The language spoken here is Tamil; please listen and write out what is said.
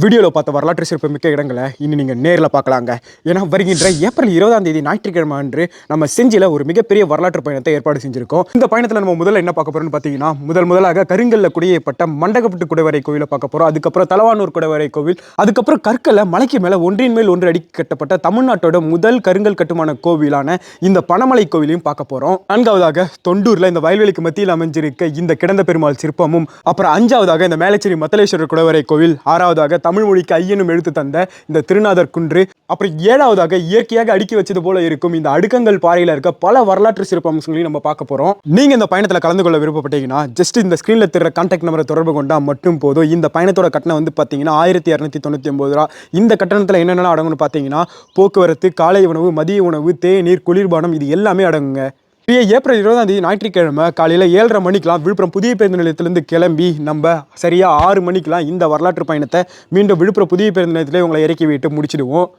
வீடியோவில் பார்த்த வரலாற்று சிறப்பு மிக்க இடங்களை இனி நீங்கள் நேரில் பார்க்கலாங்க. ஏன்னா வருகின்ற ஏப்ரல் இருபதாம் தேதி ஞாயிற்றுக்கிழமை அன்று நம்ம செஞ்சியில் ஒரு மிகப்பெரிய வரலாற்று பயணத்தை ஏற்பாடு செஞ்சிருக்கோம். இந்த பயணத்தில் நம்ம முதல்ல என்ன பார்க்க போகிறோம்னு பார்த்தீங்கன்னா முதல் முதலாக கருங்கல்ல குடியேற்பட்ட மண்டகப்பட்டு குடைவரை கோவிலை பார்க்க போகிறோம் அதுக்கப்புறம் தலவானூர் குடைவரை கோவில் அதுக்கப்புறம் கற்களை மலைக்கு மேலே ஒன்றின் மேல் ஒன்று அடி கட்டப்பட்ட தமிழ்நாட்டோட முதல் கருங்கல் கட்டுமான கோவிலான இந்த பனமலை கோவிலையும் பார்க்க போகிறோம் நான்காவதாக தொண்டூரில் இந்த வயல்வெளிக்கு மத்தியில் அமைஞ்சிருக்க இந்த கிடந்த பெருமாள் சிற்பமும் அப்புறம் அஞ்சாவதாக இந்த மேலச்சேரி மத்தலேஸ்வரர் குடைவரை கோவில் ஆறாவதாக தமிழ் மொழிக்கு ஐயனும் எழுத்து தந்த இந்த திருநாதர் குன்று. அப்புறம் ஏழாவதாக இயற்கையாக அடுக்கி வச்சது போல இருக்கும் இந்த அடுக்கங்கள் பாறையில் இருக்க பல வரலாற்று சிறப்பு அம்சங்களையும் நம்ம பார்க்க போகிறோம் நீங்கள் இந்த பயணத்தில் கலந்து கொள்ள விருப்பப்பட்டீங்கன்னா ஜஸ்ட் இந்த ஸ்க்ரீனில் தெரிய கான்டாக்ட் நம்பரை தொடர்பு கொண்டா மட்டும் போதும். இந்த பயணத்தோட கட்டணம் வந்து பார்த்தீங்கன்னா ஆயிரத்தி இரநூத்தி தொண்ணூற்றி ஒம்பது ரூபா. இந்த கட்டணத்தில் என்னென்ன அடங்கும்னு பார்த்தீங்கன்னா போக்குவரத்து காலை உணவு மதிய உணவு தேநீர் குளிர்பானம் இது எல்லாமே அடங்குங்க. பிரிய ஏப்ரல் இருபதாம் தேதி ஞாயிற்றுக்கிழமை காலையில் ஏழரை மணிக்கெலாம் விழுப்புரம் புதிய பேருந்து நிலையத்திலேருந்து கிளம்பி நம்ம சரியாக ஆறு மணிக்கெலாம் இந்த வரலாற்று பயணத்தை மீண்டும் விழுப்புரம் புதிய பேருந்து நிலையத்திலே உங்களை இறக்கி விட்டு முடிச்சிடுவோம்.